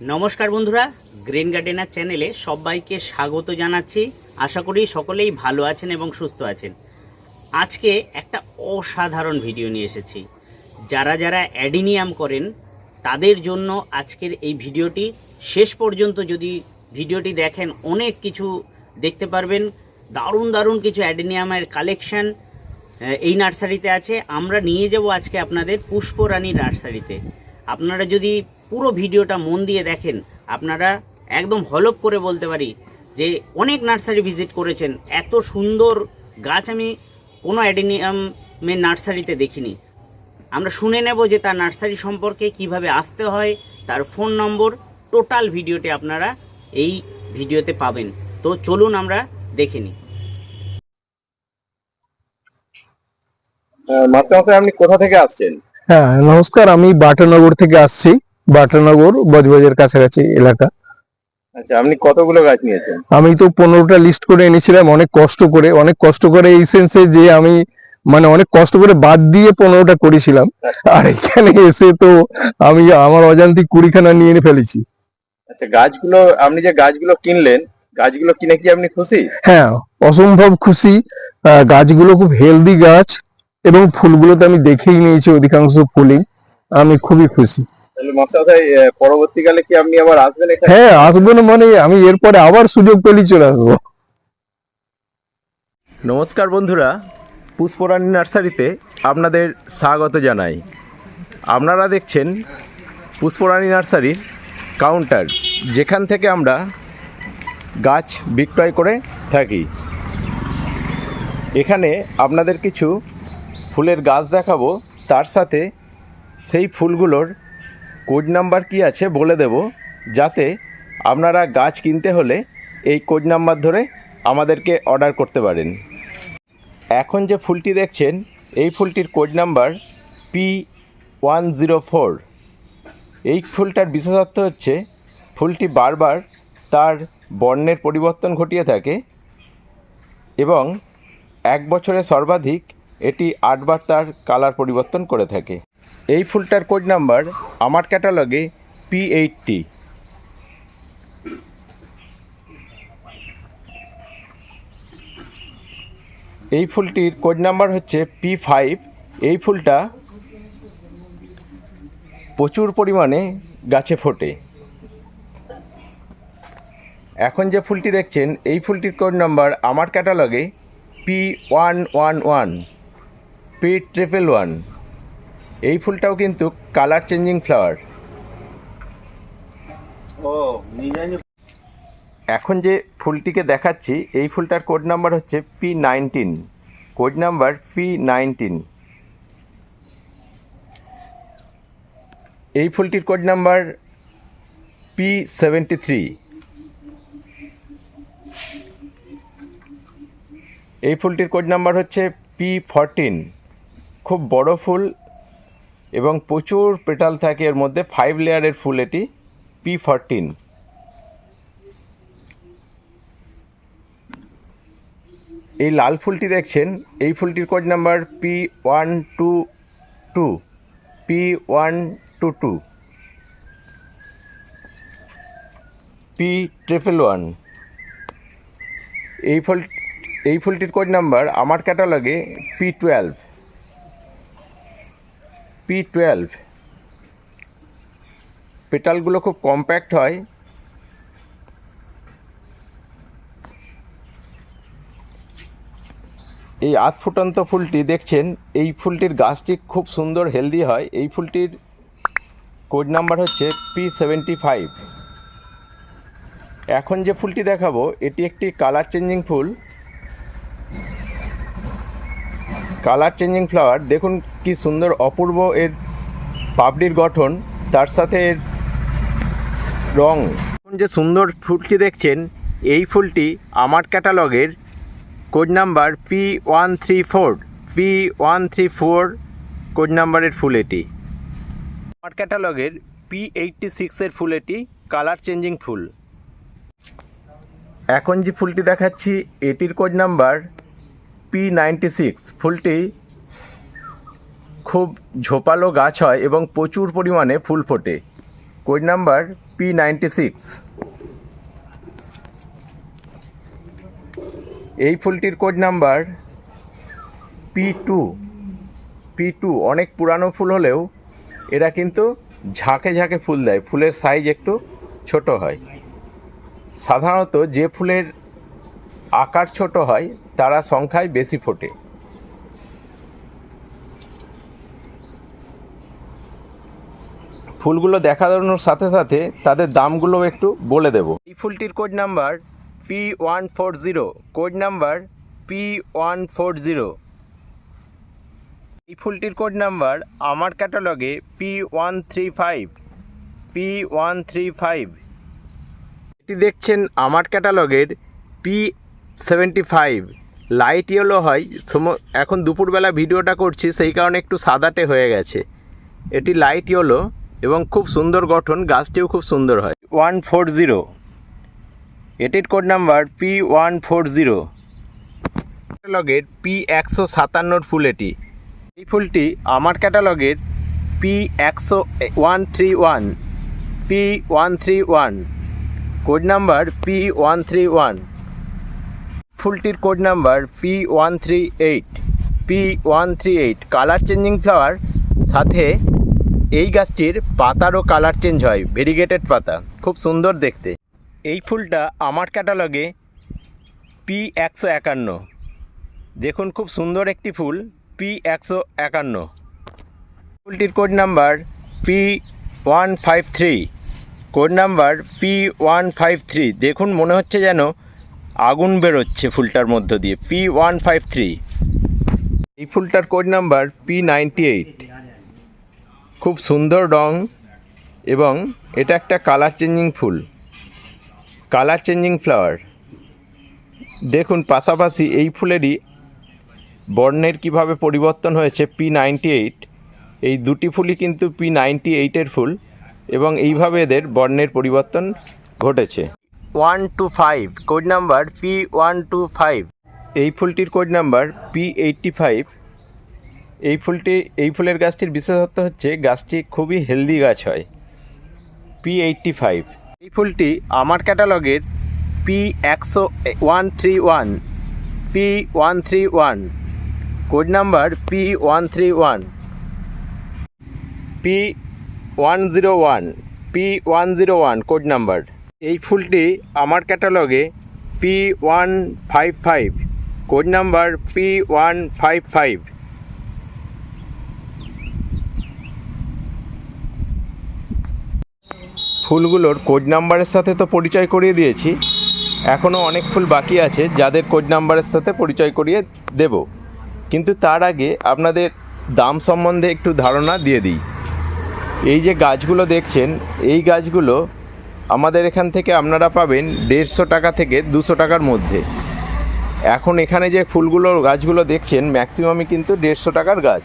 নমস্কার বন্ধুরা, green gardener চ্যানেলে সবাইকে স্বাগত জানাচ্ছি। আশা করি সকলেই ভালো আছেন এবং সুস্থ আছেন। আজকে একটা অসাধারণ ভিডিও নিয়ে এসেছি। যারা যারা অ্যাডিনিয়াম করেন, তাদের জন্য আজকের এই ভিডিওটি শেষ পর্যন্ত যদি ভিডিওটি দেখেন, অনেক কিছু দেখতে পারবেন। দারুণ দারুণ কিছু অ্যাডিনিয়ামের কালেকশন এই নার্সারিতে আছে। আমরা নিয়ে যাব আজকে আপনাদের পুষ্পরানী নার্সারিতে। আপনারা যদি পুরো ভিডিওটা মন দিয়ে দেখেন। আপনারা একদম হলপ করে বলতে পারি যে অনেক নার্সারি ভিজিট করেছেন। এত সুন্দর গাছ আমি কোনো অ্যাডিনিয়ামের নার্সারিতে দেখিনি। আমরা শুনে নেব যে তার নার্সারি সম্পর্কে কীভাবে আসতে হয় তার ফোন নম্বর টোটাল ভিডিওতে আপনারা এই ভিডিওতে পাবেন। তো চলুন আমরা দেখে নিই। মাস্টারমশাই আপনি কোথা থেকে আসছেন? হ্যাঁ নমস্কার আমি বাটানগর থেকে আসছি। বাটানগর বজবজের কাছাকাছি এলাকা। আচ্ছা আপনি কতগুলো গাছ নিয়েছেন? আমি তো পনেরোটা লিস্ট করে এনেছিলাম অনেক কষ্ট করে অনেক কষ্ট করে এই সেন্সে যে আমি মানে অনেক কষ্ট করে বাদ দিয়ে পনেরোটা করেছিলাম। আর এখানে এসে তো আমি আমার অজান্তিক কুড়িখানা নিয়ে ফেলেছি। আচ্ছা গাছগুলো আপনি যে গাছগুলো কিনলেন গাছগুলো কিনে কি আপনি খুশি? হ্যাঁ অসম্ভব খুশি। গাছগুলো খুব হেলদি গাছ এবং ফুলগুলো তো আমি দেখেই নিয়েছি অধিকাংশ ফুলই। আমি খুবই খুশি। পরবর্তীকালে কি আপনি আবার আসবেন এখানে? হ্যাঁ আসব না মানে আমি এরপরে আবার সুযোগ চলে আসব। নমস্কার বন্ধুরা পুষ্পরানী নার্সারিতে আপনাদের স্বাগত জানাই। আপনারা দেখছেন পুষ্পরানী নার্সারির কাউন্টার যেখান থেকে আমরা গাছ বিক্রয় করে থাকি। এখানে আপনাদের কিছু ফুলের গাছ দেখাবো তার সাথে সেই ফুলগুলোর কোড নাম্বার কি আছে বলে দেব, যাতে আপনারা গাছ কিনতে হলে এই কোড নাম্বার ধরে আমাদেরকে অর্ডার করতে পারেন। এখন যে ফুলটি দেখছেন, এই ফুলটির code number P one zero four এই ফুলটার বিশেষত্ব হচ্ছে, ফুলটি বারবার তার বর্ণের পরিবর্তন ঘটিয়ে থাকে এবং এক বছরে সর্বাধিক এটি আটবার তার কালার পরিবর্তন করে থাকে। এই ফুলটার কোড নাম্বার আমার ক্যাটালগে পি এইটটি এই ফুলটির কোড নাম্বার হচ্ছে পি ফাইভ এই ফুলটা প্রচুর পরিমাণে গাছে ফোটে। এখন যে ফুলটি দেখছেন, এই ফুলটির কোড নাম্বার আমার ক্যাটালগে P one one one P triple one এই ফুলটাও কিন্তু কালার চেঞ্জিং ফ্লাওয়ার। ও এখন যে ফুলটিকে দেখাচ্ছি এই ফুলটার কোড নাম্বার হচ্ছে P nineteen code number P nineteen এই ফুলটির code number P seventy three এই ফুলটির কোড নাম্বার হচ্ছে পি ফরটিন খুব বড় ফুল এবং প্রচুর পেটাল থাকে এর মধ্যে ফাইভ লেয়ারের ফুল এটি পি ফরটিন এই লাল ফুলটি দেখছেন, এই ফুলটির code number P one two two P one two two P triple one এই ফুল, এই ফুলটির কোড নাম্বার আমার ক্যাটালগে পি টুয়েলভ পি টুয়েলভ পেটালগুলো খুব কম্প্যাক্ট হয়। এই আধ ফুটন্ত ফুলটি দেখছেন, এই ফুলটির গাছটি খুব সুন্দর হেলদি হয়। এই ফুলটির কোড নাম্বার হচ্ছে পি সেভেন্টি ফাইভ এখন যে ফুলটি দেখাবো, এটি একটি কালার চেঞ্জিং ফুল। কালার চেঞ্জিং ফ্লাওয়ার দেখুন কি সুন্দর অপূর্ব এর পাপড়ির গঠন, তার সাথে এর রং। এখন যে সুন্দর ফুলটি দেখছেন, এই ফুলটি আমার ক্যাটালগের code number P one three four P one three four code নাম্বারের ফুল এটি আমার ক্যাটালগের পি এইটটি সিক্সের ফুল এটি কালার চেঞ্জিং ফুল। এখন যে ফুলটি দেখাচ্ছি, এটির code number P ninety six ফুলটি খুব ঝোপালো গাছ হয় এবং প্রচুর পরিমাণে ফুল ফোটে। Code number P ninety six এই ফুলটির code number P two P two অনেক পুরানো ফুল হলেও এরা কিন্তু ঝাঁকে ঝাঁকে ফুল দেয়। ফুলের সাইজ একটু ছোট হয়। সাধারণত যে ফুলের আকার ছোট হয়, তারা সংখ্যায় বেশি ফোটে। ফুলগুলো দেখানোর সাথে সাথে তাদের দামগুলো একটু বলে দেব। এই ফুলটির code number P one four zero code number P one four zero এই ফুলটির কোড নাম্বার আমার ক্যাটালগে P one three five P one three five এটি দেখছেন আমার ক্যাটালগের P seventy five. Light yellow হয়। সম- এখন দুপুরবেলা ভিডিওটা করছি সেই কারণে একটু সাদাটে হয়ে গেছে। এটি লাইট ইয়েলো এবং খুব সুন্দর গঠন গাছটিও খুব সুন্দর হয়। One four zero. এটির code number P one four zero ক্যাটালগের P একশো সাতান্নর ফুল এটি। এই ফুলটি আমার ক্যাটালগের পি একশো one three one P one three one code number P one three one ফুলটির code number P one three eight P one three eight colour changing flower সাথে এই গাছটির পাতারও কালার চেঞ্জ হয় ভেরিগেটেড পাতা, খুব সুন্দর দেখতে। এই ফুলটা আমার ক্যাটালগে পি একশো একান্ন। দেখুন খুব সুন্দর একটি ফুল পি একশো একান্ন। ফুলটির code number P one five three code number P one five three দেখুন মনে হচ্ছে যেন আগুন বেরোচ্ছে ফুলটার মধ্য দিয়ে। পি ওয়ান ফাইভ থ্রি এই ফুলটার code number P ninety eight খুব সুন্দর রং এবং এটা একটা কালার চেঞ্জিং ফুল। কালার চেঞ্জিং ফ্লাওয়ার দেখুন, পাশাপাশি এই ফুলেরই বর্ণের কীভাবে পরিবর্তন হয়েছে পি নাইনটি এইট এই দুটি ফুলই কিন্তু পি নাইনটি এইটের ফুল এবং এইভাবে এদের বর্ণের পরিবর্তন ঘটেছে। One two five code number P one two five এই ফুলটির code number P eighty five এই ফুলটি, এই ফুলের গাছটির বিশেষত্ব হচ্ছে গাছটি খুবই হেলদি গাছ হয়। পি এইটটি ফাইভ এই ফুলটি আমার ক্যাটালগের পি একশো one three one P one three one code number P one three one P one zero one P one zero one code number এই ফুলটি আমার ক্যাটালগে P one five five, code number P one five five. ফুলগুলোর code নাম্বারের সাথে তো পরিচয় করিয়ে দিয়েছি। এখনও অনেক ফুল বাকি আছে, যাদের কোড নাম্বারের সাথে পরিচয় করিয়ে দেব। কিন্তু তার আগে আপনাদের দাম সম্বন্ধে একটু ধারণা দিয়ে দিই। এই যে গাছগুলো দেখছেন, এই গাছগুলো আমাদের এখান থেকে আপনারা পাবেন দেড়শো টাকা থেকে দুশো টাকার মধ্যে। এখন এখানে যে ফুলগুলো, গাছগুলো দেখছেন ম্যাক্সিমামই কিন্তু দেড়শো টাকার গাছ।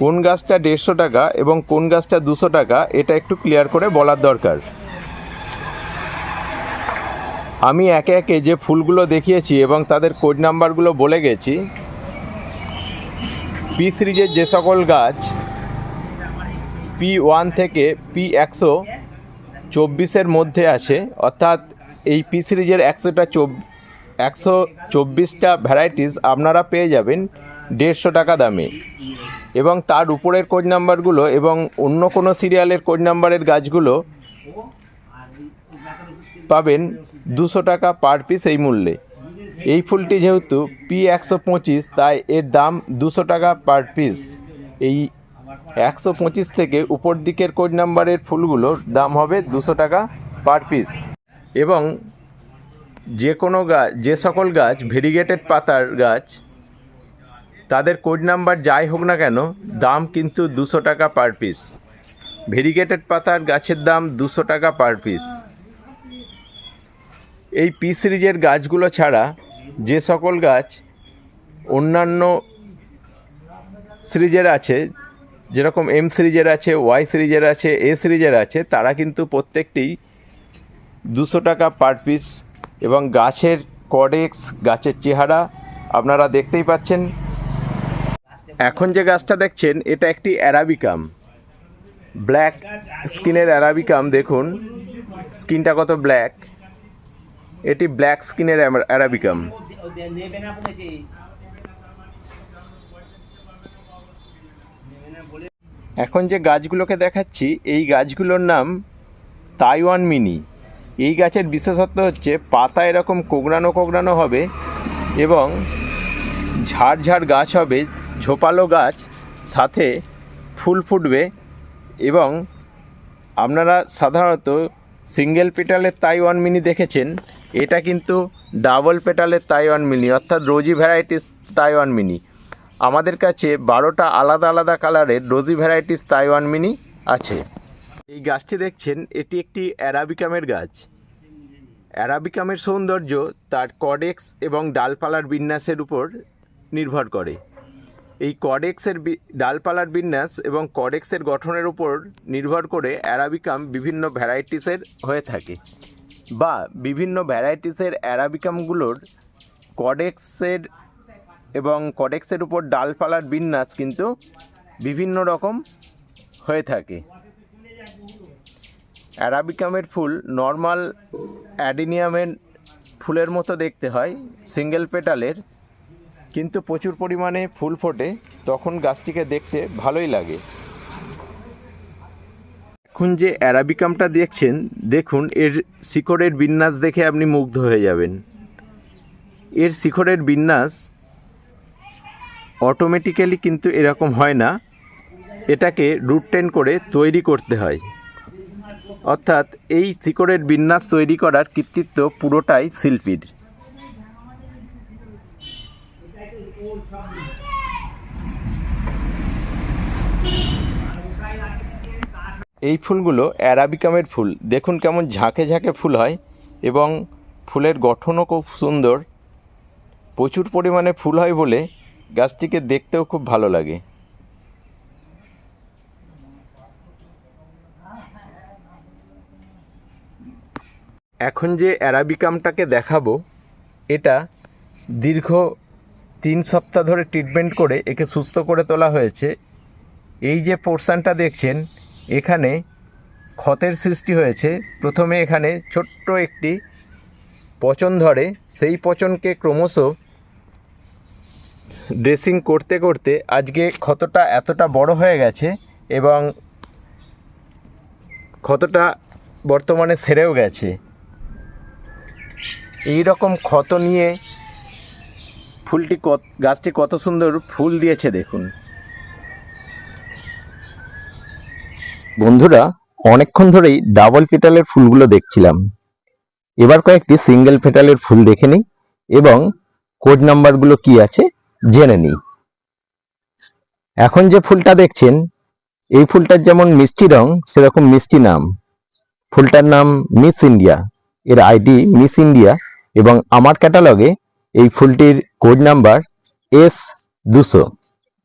কোন গাছটা দেড়শো টাকা এবং কোন গাছটা দুশো টাকা, এটা একটু ক্লিয়ার করে বলার দরকার। আমি একে একে যে ফুলগুলো দেখিয়েছি এবং তাদের কোড নাম্বারগুলো বলে গেছি পি সিরিজের যে সকল গাছ পি ওয়ান থেকে পি একশো চব্বিশের মধ্যে আছে। অর্থাৎ এই পি সিরিজের একশোটা চব একশো চব্বিশটা ভ্যারাইটিস আপনারা পেয়ে যাবেন দেড়শো টাকা দামে। এবং তার উপরের কোড নাম্বারগুলো এবং অন্য কোনো সিরিয়ালের কোড নাম্বারের গাছগুলো পাবেন দুশো টাকা পার পিস এই মূল্যে। এই ফুলটি যেহেতু পি একশো পঁচিশ, তাই এর দাম দুশো টাকা পার পিস এই একশো পঁচিশ থেকে উপর দিকের কোড নাম্বারের ফুলগুলোর দাম হবে দুশো টাকা পার পিস। এবং যে কোনো গাছ যে সকল গাছ, ভেরিগেটেড পাতার গাছ, তাদের কোড নাম্বার যাই হোক না কেন, দাম কিন্তু দুশো টাকা পার পিস। ভেরিগেটেড পাতার গাছের দাম দুশো টাকা পার পিস। এই পি সিরিজের গাছগুলো ছাড়া যে সকল গাছ অন্যান্য সিরিজের আছে যেরকম এম সিরিজের আছে ওয়াই সিরিজের আছে এ সিরিজের আছে, তারা কিন্তু প্রত্যেকটি দুশো টাকা পার পিস এবং গাছের কডেক্স গাছের চেহারা আপনারা দেখতেই পাচ্ছেন। এখন যে গাছটা দেখছেন, এটা একটি অ্যারাবিকাম। ব্ল্যাক স্কিনের অ্যারাবিকাম, দেখুন। স্কিনটা কত ব্ল্যাক এটি ব্ল্যাক স্কিনের অ্যারাবিকাম। এখন যে গাছগুলোকে দেখাচ্ছি, এই গাছগুলোর নাম তাইওয়ান মিনি। এই গাছের বিশেষত্ব হচ্ছে, পাতা এরকম কোগড়ানো কোগড়ানো হবে এবং ঝাড় ঝাড় গাছ হবে, ঝোপালো গাছ, সাথে ফুল ফুটবে এবং আপনারা সাধারণত সিঙ্গেল পেটালের তাইওয়ান মিনি দেখেছেন, এটা কিন্তু ডাবল পেটালের তাইওয়ান মিনি, অর্থাৎ রোজি ভ্যারাইটিস তাইওয়ান মিনি। আমাদের কাছে বারোটা আলাদা আলাদা কালারের রোজি ভ্যারাইটিস তাইওয়ান মিনি আছে। এই গাছটি দেখছেন, এটি একটি অ্যারাবিকামের গাছ। অ্যারাবিকামের সৌন্দর্য তার কডেক্স এবং ডালপালার বিন্যাসের উপর নির্ভর করে। এই কডেক্সের ডালপালার বিন্যাস এবং কডেক্সের গঠনের উপর নির্ভর করে অ্যারাবিকাম বিভিন্ন ভ্যারাইটিসের হয়ে থাকে বা বিভিন্ন ভ্যারাইটিসের অ্যারাবিকামগুলোর কডেক্সের এবং কডেক্সের উপর ডালপালার বিন্যাস কিন্তু বিভিন্ন রকম হয়ে থাকে। অ্যারাবিকামের ফুল নর্মাল অ্যাডিনিয়ামের ফুলের মতো দেখতে হয়, সিঙ্গেল পেটালের, কিন্তু প্রচুর পরিমাণে ফুল ফোটে, তখন গাছটিকে দেখতে ভালোই লাগে। এখন যে অ্যারাবিকামটা দেখছেন, দেখুন, এর শিকড়ের বিন্যাস দেখে আপনি মুগ্ধ হয়ে যাবেন। এর শিকড়ের বিন্যাস অটোমেটিক্যালি কিন্তু এরকম হয় না। এটাকে রুট টেন করে তৈরি করতে হয়। অর্থাৎ এই শিকড়ের বিন্যাস তৈরি করার কৃতিত্ব পুরোটাই শিল্পীর। এই ফুলগুলো অ্যারাবিকামের ফুল। দেখুন কেমন ঝাঁকে ঝাঁকে ফুল হয় এবং ফুলের গঠনও খুব সুন্দর। প্রচুর পরিমাণে ফুল হয় বলে গাছটিকে দেখতেও খুব ভালো লাগে। এখন যে অ্যারাবিকামটাকে দেখাবো, এটা দীর্ঘ তিন সপ্তাহ ধরে ট্রিটমেন্ট করে একে সুস্থ করে তোলা হয়েছে। এই যে পোর্শনটা দেখছেন, এখানে ক্ষতের সৃষ্টি হয়েছে। প্রথমে এখানে ছোট্ট একটি পচন ধরে, সেই পচনকে ক্রমশ ড্রেসিং করতে করতে আজকে ক্ষতটা এতটা বড় হয়ে গেছে এবং ক্ষতটা বর্তমানে সেরেও গেছে। এই রকম ক্ষত নিয়ে ফুলটি কত, গাছটি কত সুন্দর ফুল দিয়েছে দেখুন। বন্ধুরা, অনেকক্ষণ ধরেই ডাবল পেটালের ফুলগুলো দেখছিলাম। এবার কয়েকটি সিঙ্গেল পেটালের ফুল দেখে নিই এবং কোড নাম্বারগুলো কি আছে জেনে নিই। এখন যে ফুলটা দেখছেন, এই ফুলটার যেমন মিষ্টি রং, সেরকম মিষ্টি নাম। ফুলটার নাম মিস ইন্ডিয়া। এর আইডি মিস ইন্ডিয়া এবং আমার ক্যাটালগে এই ফুলটির কোড নাম্বার এস দুশো,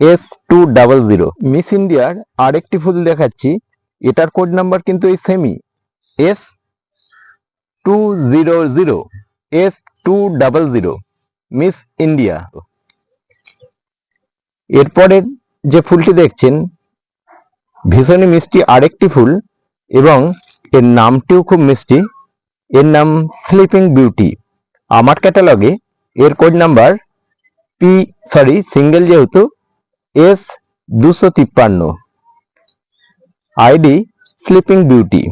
S two double zero. Miss ইন্ডিয়ার আরেকটি ফুল দেখাচ্ছি। এটার কোড নাম্বার কিন্তু এই সেমই S two zero zero, S two double zero, Miss India. এরপরের যে ফুলটি দেখছেন, ভীষণই মিষ্টি আরেকটি ফুল এবং এর নামটিও খুব মিষ্টি। এর নাম স্লিপিং বিউটি আমার ক্যাটালগে এর code number P sorry single যেহেতু এস দুশো তিপ্পান্ন। আইডি স্লিপিং বিউটি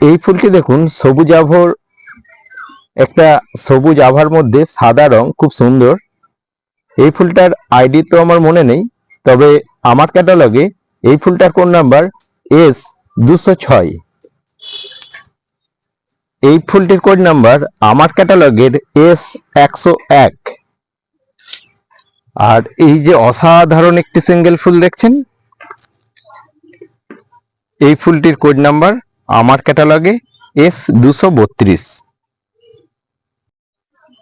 এই ফুলটি দেখুন সবুজ আভর একটা সবুজ আভার মধ্যে সাদা রং, খুব সুন্দর। এই ফুলটার আইডি তো আমার মনে নেই, তবে আমার ক্যাটালগে এই ফুলটার কোন নাম্বার এস দুশো ছয়। এই ফুলটির কোড নাম্বার আমার ক্যাটালগের এস একশো এক। আর এই যে অসাধারণ একটি সিঙ্গেল ফুল দেখছেন, এই ফুলটির কোড নাম্বার আমার ক্যাটালগে এস দুশো বত্রিশ।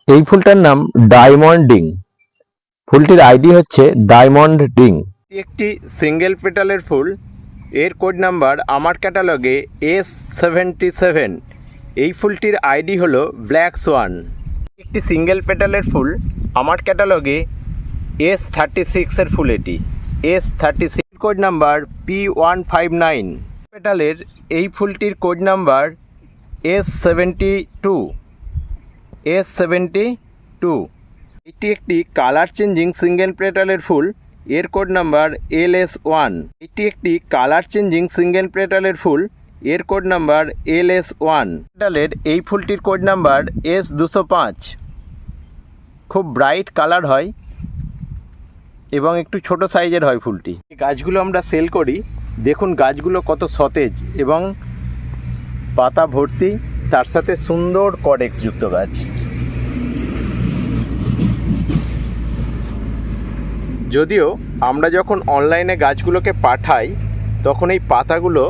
এই ফুলটার নাম ডায়মন্ড ফুলটির আইডি হচ্ছে ডায়মন্ড ডিং একটি সিঙ্গেল পেটালের ফুল। এর কোড নাম্বার আমার ক্যাটালগে এস সেভেন্টি সেভেন। এই ফুলটির আইডি হলো ব্ল্যাক সোয়ান। একটি সিঙ্গেল পেটালের ফুল। আমার ক্যাটালগে এস থার্টি সিক্সের ফুল এটি। S thirty six code number P one five nine. পেটালের এই ফুলটির code number S seventy two. S seventy two এটি একটি কালার চেঞ্জিং সিঙ্গেল পেটালের ফুল। এর code number L S one এটি একটি কালার চেঞ্জিং সিঙ্গেল পেটালের ফুল। এর code number L S one পেটালের এই ফুলটির কোড নাম্বার এস দুশো পাঁচ। খুব ব্রাইট কালার হয় এবং একটু ছোট সাইজের হয় ফুলটি। গাছগুলো আমরা সেল করি। দেখুন গাছগুলো কত সতেজ এবং পাতা ভর্তি। তার সাথে সুন্দর কডেক্স যুক্ত গাছ। যদিও আমরা যখন অনলাইনে গাছগুলোকে পাঠাই, তখন এই পাতাগুলো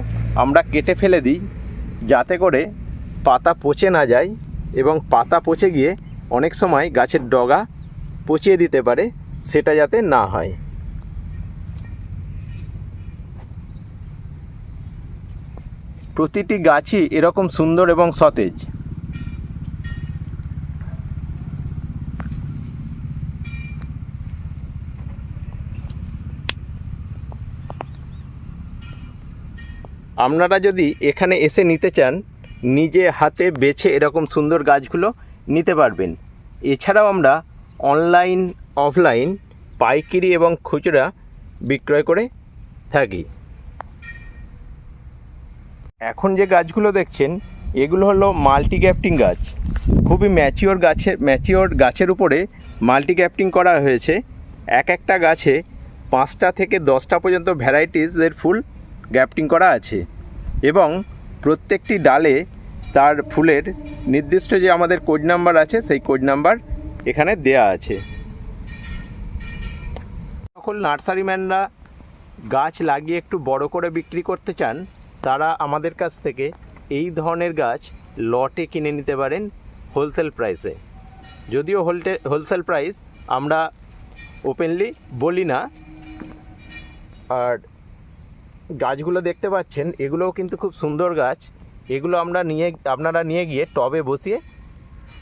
আমরা কেটে ফেলে দিই, যাতে করে পাতা পচে না যায় এবং পাতা পচে গিয়ে অনেক সময় গাছের ডগা পচিয়ে দিতে পারে, সেটা যাতে না হয়। প্রতিটি গাছই এরকম সুন্দর এবং সতেজ। আপনারা যদি এখানে এসে নিতে চান, নিজে হাতে বেছে এরকম সুন্দর গাছগুলো নিতে পারবেন। এছাড়াও আমরা অনলাইন, অফলাইন পাইকারি এবং খুচরা বিক্রয় করে থাকি। এখন যে গাছগুলো দেখছেন, এগুলো হলো মাল্টি গ্যাপটিং গাছ। খুবই ম্যাচিওর গাছের ম্যাচিওর গাছের উপরে মাল্টি গ্যাপটিং করা হয়েছে। এক একটা গাছে পাঁচটা থেকে দশটা পর্যন্ত ভ্যারাইটিসের ফুল গ্যাপটিং করা আছে। এবং প্রত্যেকটি ডালে তার ফুলের নির্দিষ্ট যে আমাদের কোড নাম্বার আছে, সেই কোড নাম্বার এখানে দেয়া আছে। সকল নার্সারিম্যানরা গাছ লাগিয়ে একটু বড় করে বিক্রি করতে চান তারা আমাদের কাছ থেকে এই ধরনের গাছ লটে কিনে নিতে পারেন হোলসেল প্রাইসে। যদিও হোলটে, হোলসেল প্রাইস আমরা ওপেনলি বলি না। আর গাছগুলো দেখতে পাচ্ছেন, এগুলোও কিন্তু খুব সুন্দর গাছ। এগুলো আমরা নিয়ে, আপনারা নিয়ে গিয়ে টবে বসিয়ে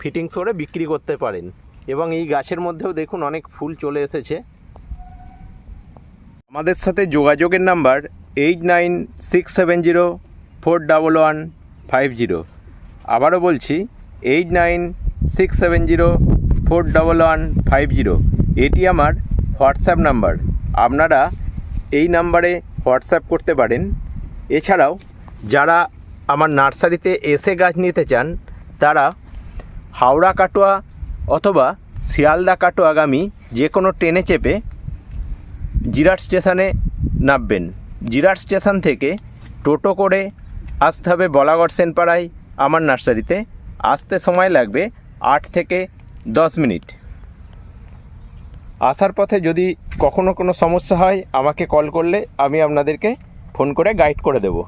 ফিটিংস করে বিক্রি করতে পারেন। এবং এই গাছের মধ্যেও দেখুন অনেক ফুল চলে এসেছে। আমাদের সাথে যোগাযোগের number eight nine six seven zero four double one five zero. আবারও বলছি, eight nine six seven zero four double one five zero. এটি আমার হোয়াটসঅ্যাপ নাম্বার। আপনারা এই নাম্বারে হোয়াটসঅ্যাপ করতে পারেন। এছাড়াও, যারা আমার নার্সারিতে এসে গাছ নিতে চান, তারা হাওড়া কাটোয়া অথবা শিয়ালদা কাটোয়াগামী যে কোনো ট্রেনে চেপে জিরাট স্টেশনে নামবেন। জিরাট স্টেশন থেকে টোটো করে আসতে হবে বলাগড় সেনপাড়ায়, আমার নার্সারিতে। আসতে সময় লাগবে আট থেকে দশ মিনিট। আসার পথে যদি কখনো কোনো সমস্যা হয়, আমাকে কল করলে আমি আপনাদেরকে ফোন করে গাইড করে দেবো।